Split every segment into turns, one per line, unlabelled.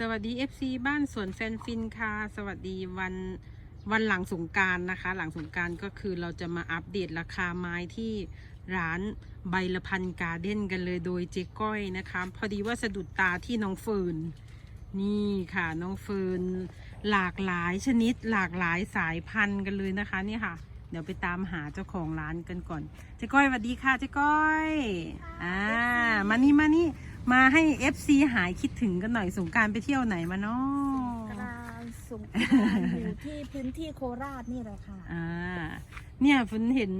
สวัสดี FC บ้านสวนแฟนฟินค่ะ สวัสดีวันวันหลังสงกรารนะคะ หลังสงกรารก็คือเราจะมาอัปเดตราคาไม้ที่ร้านใบละพันการ์เด้นกันเลยโดยเจ๊ก้อยนะคะ พอดีว่าสะดุดตาที่น้องเฟิร์นนี่ค่ะน้องเฟิร์นหลากหลายชนิดหลากหลายสายพันธุ์กันเลยนะคะนี่ค่ะ เดี๋ยวไปตามหาเจ้าของร้านกันก่อนเจ๊ก้อยสวัสดีค่ะเจ๊ก้อยอ่ามานี่มานี่ มาให้ FC หายคิดถึงกันหน่อยสงกรารไปเที่ยวไหนมาเนาะ
กลางสงกรานต์อยู่ที่พื้นที่โคราชนี่แหละค่ะ
อ่า เนี่ยฝนเห็น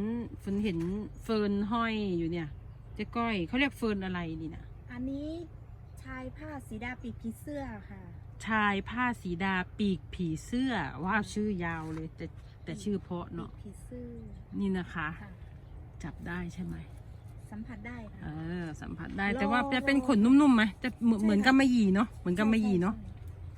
ฝนเห็นเฟิร์นห้อยอยู่เนี่ยเจ๊ก้อยเขาเรียกเฟิร์นอะไรนี่นะ
อันนี้ชายผ้าสีดาปีกผีเสื้อค่ะ
ชายผ้าสีดาปีกผีเสื้อว้าวชื่อยาวเลยแต่แต่ชื่อเพราะ
ปี
เนาะ
กผีเสื้อ
นี่นะคะ
ค่ะ
จับได้ใช่ไหม
สัมผัสได้
เอ
ค่ะ
อสัมผัสได้
โล
แต่ว่าจะเป็นขนนุ่มๆไหมจะเหมือน
ใช่
เหมือน
ค่ะ
กำมะหยี่เนาะเหมือนกำมะหยี่เนาะ
ใช่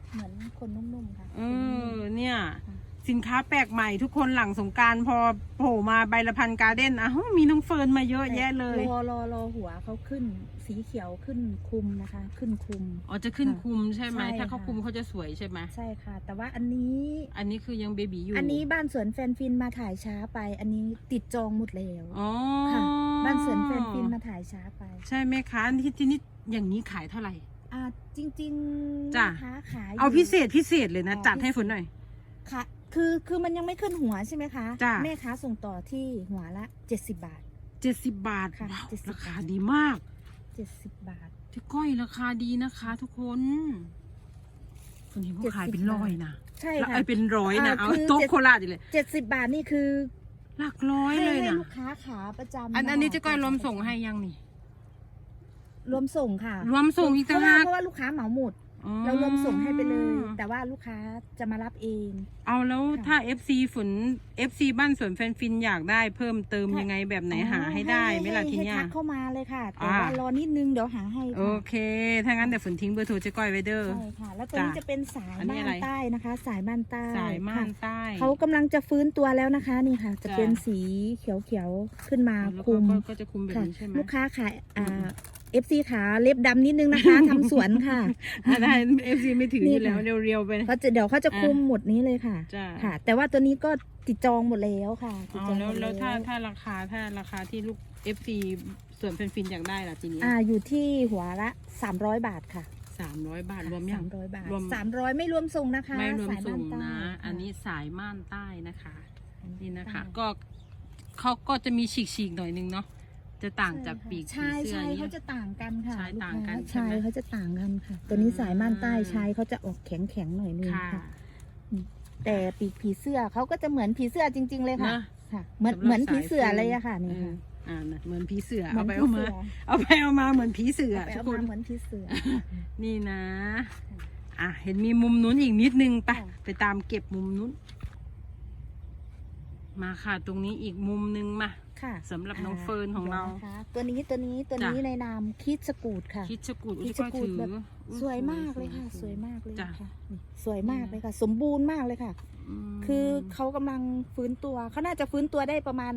ใช่เหมือนคนนุ่มๆค่ะ
เออเนี่ย
ค่ะ
สินค้าแปลกใหม่ทุกคนหลังสงกรารพอโผล่มาใบละพันการ์เด้นอ้าวมีน้องเฟิร์นมาเยอะแยะเลย
รอรอรอหัวเขาขึ้นสีเขียวขึ้นคุมนะคะ ขึ้นคุม
อ๋อจะขึ้น
ค่ะ
คุมใช่ไหม
ใช่
ถ้าเขา
ค่ะ
คุมเขาจะสวยใช่ไหม
ใช่ค่ะ แต่ว่าอันนี้
อันนี้คือยังเบบีอยู่
อันนี้บ้านสวนแฟนฟินมาถ่ายช้าไป อันนี้ติดจองหมดแล้ว
อ๋อ
ค่ะบ้านสวนแฟนฟินมาถ่ายช้าไป
ใช่ไหมคะอันที่ที่นี่อย่างนี้ขายเท่าไหร่
อ่าจริงๆ
จ้ะ
นะคะขายยู่
เอาพิเศษพิเศษเลยนะ
อ๋อ
จัดให้
พิเศษ
ฝนหน่อย
ค่ะ คือคือมันยังไม่ขึ้นหัวใช่ไหมคะ
จ้ะ
แม่ค้าส่งต่อที่หัวละ 70 บาท
เจ็ดสิบบาท
ค่ะ
ว้าว
70
ราคา
บาท
ดีมาก
70 บาท
ที่ก้อยราคาดีนะคะ ทุกคนฝนเห็นเขาขายเป็นร้อยนะ
ใช่
แล้ว
ค่ะ
ไอ้เป็นร้อยนะ
อ่า
เอา
คือ
โต๊ะ
เจ็ด
โคราชอีกเลย
70 บาทนี่คือ
หลักร้อย
ให้
เลย
ให้
นะ
ลูกค้าขาประจำ
อันอันนี้เจะก้อยรวมส่ง
ประจำ
ให้ยังนี่
รวมส่งค่ะ
รวมส่งอีก
เพ
ต่าง
ราะว่า
หาก
เพราะว่าลูกค้าเหมาหมด
อ๋อ
เรารวมส่งให้ไปเลย แต่ว่าลูกค้าจะมารับเอง
เอาแล้ว
ค่ะ
ถ้า FC ฝน FC บ้านสวนแฟนฟินอยากได้เพิ่มเติม
ค่ะ
ยังไงแบบไหนหาให้ได้ไหมล่ะทีเนี้ย
ให้ทักเข้ามาเลยค่ะ แต่
อ่า
ว่ารอนิดนึงเดี๋ยวหาให้
โอ
ค่ะ
เค ถ้างั้นเดี๋ยวฝนทิ้งเบอร์โทรเจ๊ก้อยไว้เด้อ
ใช่ค่ะ แล้วตัวนี้
จ้ะ
จะเป็นสาย
อันนี้
ม่า
อะไร
นใต้นะคะ สายม่านใต้
สายม่าน
ค่ะ
ใต้
เขากำลังจะฟื้นตัวแล้วนะคะนี่ค่ะ จะ
จ้ะ
เป็นสีเขียวๆขึ้นมา
แล้วก็
คุม
ก็ก็จะคุมแบบ
ค่ะ
นี้ใช่ไหม
ลูกค้าขายอ่
อืมา
เอฟซีขาเล็บดำนิดนึงนะคะ ทำสวนค่ะ
อะได้ FC ไม่ถืออยู่แล้ว
นี่ค่ะ
เรียวๆไป
เขาจะเดี๋ยวเขาจะคุมหมดนี้เลยค่ะ
จ้ะ
ค่ะ แต่ว่าตัวนี้ก็ติดจองหมดแล้วค่ะติด
เอา
จอง
แล้
ห
ว
มด
แล้วถ้าถ้าราคาถ้าราคาที่ลูก FC ส่วนแฟนฟินอยากได้ล่ะทีนี้
อ่าอยู่ที่หัวละ300บาทค่ะ
สามร้อยบาทรวมยัง
สามร้อยบาท
รวม
สามร้อยไม่รวมส่งนะคะ
ไม่รวม
สาย
ส่ง
บ้าใต้
นะ
ค่
อันนี้สายม่านใต้นะคะ นี่นะคะ
ใต้
ก็เขาก็จะมีฉีกๆหน่อยนึงเนาะ จะต่างจากปีกผี
ใช่
เสื้อ
ใช่
อย่าง
เขา
เงี้ย
จะต่างกันค่ะ
ใช่
ลู
ต่างกัน
ค้
ใช่ไหม
เขาจะต่างกันค่ะ ตัวนี้สายม่านใต้
อืม
ชายเขาจะออกแข็งแข็งๆหน่อยนึง
ค่ะ
ค่ะ แต่ปีกผีเสื้อเขาก็จะเหมือนผีเสื้อจริง ๆ เลยค่ะ
นะ
ค่ะ เหมือน
สำหรับ
เหมือนผี
สาย
เสือ
ฟืน
เลยอะค่ะนี่
อืม
ค่ะ
อ่านะเหมือนผีเสือ
เหมื
เอา
อน
ไป
ผี
เอา
เสื
มา
อ
เอาไปเอามาเหมือนผีเสือ
เอาไป
ทุก
เอา
คน
มาเหมือนผีเสือ
นี่นะ อะ เห็นมีมุมนู้นอีกนิดนึงไป
ค่ะ
ไปตามเก็บมุมนู้น มาค่ะ ตรงนี้อีกมุมนึงมา
ค่ะ
สำหรับน้องเฟิร์นของเรา
ดี๋ยวนะคะตัวนี้ตัวนี้ตัวนี้
จ้ะ
ในนามคิดสกูดค่ะ
คิดชะกูด
คิ
อุ้
ด
ย
ชะ
ก็
กูด
ถือ
แบบ
อุ๊
สวยมากเลยค่ะ สวย
ๆ
มากเลย
จ้ะ
ค่ะนี่สวยมาก
นี่นะ
เลยค่ะ สมบูรณ์มากเลยค่ะ
ม
คือเขากำลังฟื้นตัวเขาน่าจะฟื้นตัวได้ประมาณ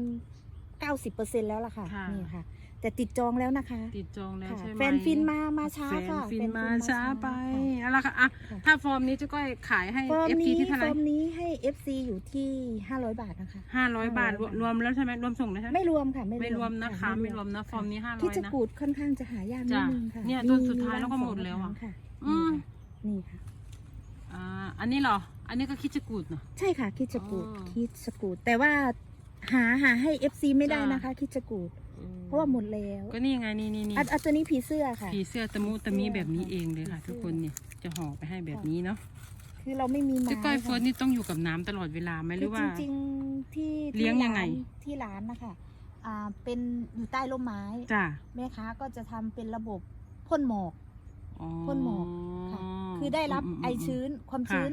90%แล้วล่ะค่ะ
ค่ะ
นี่ค่ะ แต่ติดจองแล้วนะคะ
ติดจองแล้ว
ค่ะ
ใช่ไหม
แฟนฟินมามาช้า
แฟน
ค่ะ
ฟิน
แฟน
มาช้าไป
ค่ะ
เอาละค่ะอะ
ค่ะ
ถ้าฟอร์มนี้เจะก้อยขายให้
ฟอร์ม
เอฟซี
นี้
ที่เท่าไห
ฟ
ร่
อร์มนี้ให้ FC อยู่ที่ 500 บาทนะคะ
ห้าร้อยบาท
500
รวมรวมแล้วใช่ไหมรวมส่งแล้วใช่ไหม
ไม่รวมค่ะ ไม่
ไม่รวมนะคะ ไม่รวมนะฟอร์มนี้ห้าร้
ที่
อย
จะ
นะ
กูดค่อนข้างจะหายากนิด
จ้ะ
นึงค่ะ
เนี่ยตัวสุดท้ายแล้วก็หมดแล้วอะ
ค่ะ
อืม
นี่ค่ะ
อ่าอันนี้เหรอ อันนี้ก็คิดจะกูดเนาะ
ใช่ค่ะคิดจะกูด
อ๋อ
คิดจะกูดแต่ว่าหาหาให้ FC ไม่ได้
จ้ะ
นะคะ คิดจะกูด เพราะว่าหมดแล้ว
ก็นี่ไงนี่นี่นี่
อันอันตัวนี้ผีเสื้อค่ะ
ผีเสื้อตะมุตะมีแบบนี้
ค่ะ
เองเลยค่ะ
ผีเสื้อ
ทุกคนเนี่ยจะห่อไปให้แบบนี้เนาะ
คือเราไม่มีไม้
เจ๊ก้อย
ค่ะ
เฟิร์สนี่ต้องอยู่กับน้ำตลอดเวลาไหมห
คื
รืออว่า
จริงๆที่
เลี้ยง
ที่
ยังไง
ร้านที่ร้านนะคะอ่าเป็นอยู่ใต้ร่มไม้
จ้ะ
แม่ค้าก็จะทำเป็นระบบพ่นหมอก
อ๋อ
พ่นหมอกค่ะ คือได้รับ
มม
ไอชื้นความ
ค่ะ
ชื้น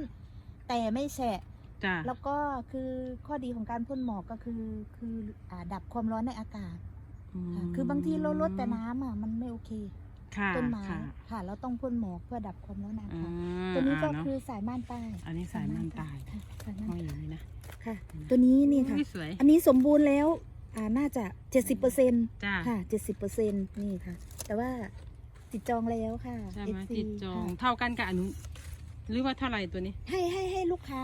แต่ไม่แฉะ
จ้ะ
แล้วก็คือข้อดีของการพ่นหมอกก็คือคืออ่าดับความร้อนในอากาศ ค่ะคือบางทีเราลดแต่น้ำอะมันไม่โอเค
ค่ะ
ต้นไม้
ค่ะ
ค่ะเราต้องพ่นหมอกเพื่อดับความร้อนในอา
อ่ากา
ศตัวนี้ก็า
เะ
คือสายม่านใต้
อันนี้สายม่านใต้
ค่ะสายม่าน
ห้อยอ
ใต้
ย่างนี้นะ
ค่ะ ตัวนี้นี่ค่ะ
อุ๊ยสวย
อันนี้สมบูรณ์แล้วอ่าน่าจะเจ็ดสิบเปอร์เซ็นต์
จ้ะ
ค่ะเจ็ดสิบเปอร์เซ็นต์นี่ค่ะ แต่ว่าติดจองแล้วค่ะ
ใช่ไหม
FC
ติดจอง
ค่ะ
เท่ากันกับอันนู้นหรือว่าเท่าไหร่ตัวนี้
ให้ให้ให้ลูกค้า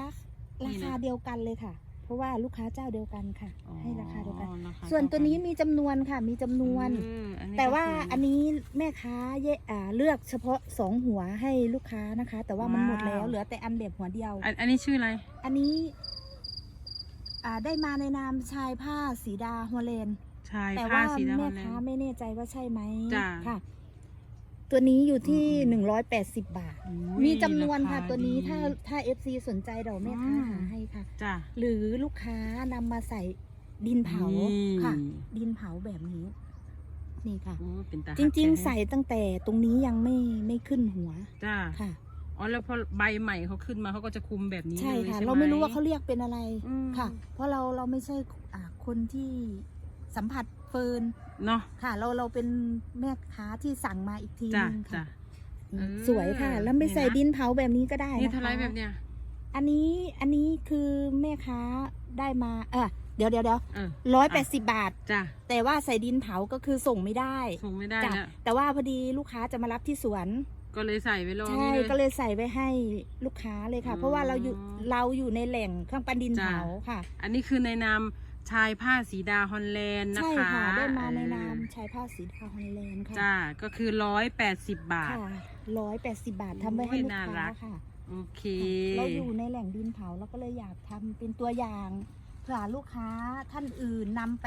นี่
รา
นะ
คาเดียวกันเลยค่ะ เพราะว่าลูกค้าเจ้าเดียวกันค่ะ
อ๋อ
ให้ราคาเดียวกัน
ราคา
ส่วนตัวนี้
เท่ากั
มีจำนวนค่ะ มีจำนวน
เอออันนี้
แต่ว่า
ก็คื
อันนี้แม่ค้าเยอ่าเลือกเฉพาะสองหัวให้ลูกค้านะคะ แต่ว่ามันหมดแล้ว
ว้าว
เหลือแต่อันแบบหัวเดียว
อันอันนี้ชื่ออะไร
อันนี้ อ่าได้มาในนามชายผ้าสีดาฮอลแลนด์
ชาย
แต่
ผ้า
ว่า
สีดำ
แม่
แล
ค้านไม่แน่ใจว่าใช่ไหม
จ้ะ
ค่ะ ตัวนี้อยู่ที่
อืม
หนึ่งร้อยแปดสิบบาท
อุ้ย
มีจำนวนค่ะ
ราา
ตัวนี้
ดี
ถ้าถ้าเอฟซีสนใจเดี๋ยวแม่ค้า
อืม
หาให้ค่ะ
จ้ะ
หรือลูกค้านำมาใส่ดินเผา
นี่
ค่ะ ดินเผาแบบนี้ นี่ค่ะ
โอ้เป็นตา
จริง
แท้
ๆใส่ตั้งแต่ตรงนี้ยังไม่ไม่ขึ้นหัว
จ้า
ค่ะ
อ๋อแล้วพอใบใหม่เขาขึ้นมาเขาก็จะคุมแบบนี้
ใช่
เลย
ค่ะ
ใช่ไหม
เราไม่รู้ว่าเขาเรียกเป็นอะไร
อืม
ค่ะ เพราะเราเราไม่ใช่อ่าคนที่ สัมผัสเฟิร์น
เนาะ
ค่ะ เราเราเป็นแม่ค้าที่สั่งมาอีกที
จ้ะ
นึง
จ้ะ
ค่ะ
เออ
สวยค่ะ แล้วไม่ใส่
นี่นะ
ดินเผาแบบนี้ก็ได้
นี่
นะคะ
เท่าไรแบบเนี้ย
อันนี้อันนี้คือแม่ค้าได้มา เออเดี๋ยวเดี๋ยวเดี๋ยว
เออ
ร้อยแปดสิบบาท
จ้ะ
แต่ว่าใส่ดินเผาก็คือส่งไม่ได้
ส่งไม่ได้
จ้ะ
แล้ว
แต่ว่าพอดีลูกค้าจะมารับที่สวน
ก็เลยใส่ไว้รอ
ใช่
นี่
ก็เลยใส่ไว้ให้ลูกค้าเลยค่ะ
อ๋อ
เพราะว่าเราอยู่เราอยู่ในแหล่งเครื่องปั้นดิน
จ้ะ
เผาค่ะ
อันนี้คือในนาม ชายผ้าสีดาฮอลแลนด์นะ
ใช่
คะ
ค่ะได้มาในนาม
เออ
ชายผ้าสีดาวฮอลแลนด์ค่ะ
จ้าก็คือร้อยแปดสิบบาท
ค่ะร้อยแปดสิบบาททำไว้ให้
โอ้ย
ลูก
น่ารั
ค้าก ค่ะ
โอเค
เราอยู่ในแหล่งดินเผาเราก็เลยอยากทำเป็นตัวอย่างเผื่อลูกค้าท่านอื่นนำไป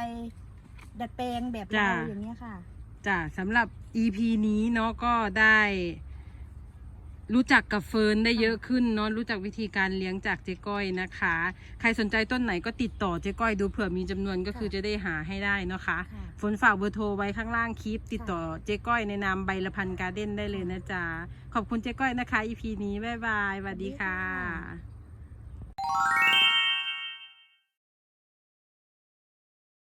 ดัดแปลงแบบเราอย่างเงี้ยค่ะ
จ้ะสำหรับ EP นี้เนาะก็ได้ รู้จักกับเฟิร์นได้เยอะขึ้นเนาะรู้จักวิธีการเลี้ยงจากเจ๊ก้อยนะคะ ใครสนใจต้นไหนก็ติดต่อเจ๊ก้อยดูเผื่อมีจำนวนก็คือ
ค่ะ
จะได้หาให้ได้เนาะคะ
ค่ะ
ฝนฝากเบอร์โทรไว้ข้างล่างคลิป ติดต่อเจ๊ก้อยในนามใบละพันการ์เด้นได้เลยนะจ๊ะขอบคุณเจ๊ก้อยนะคะ EP นี้บ๊ายบายสวัสดีค่ะ
สวัสดีค่ะ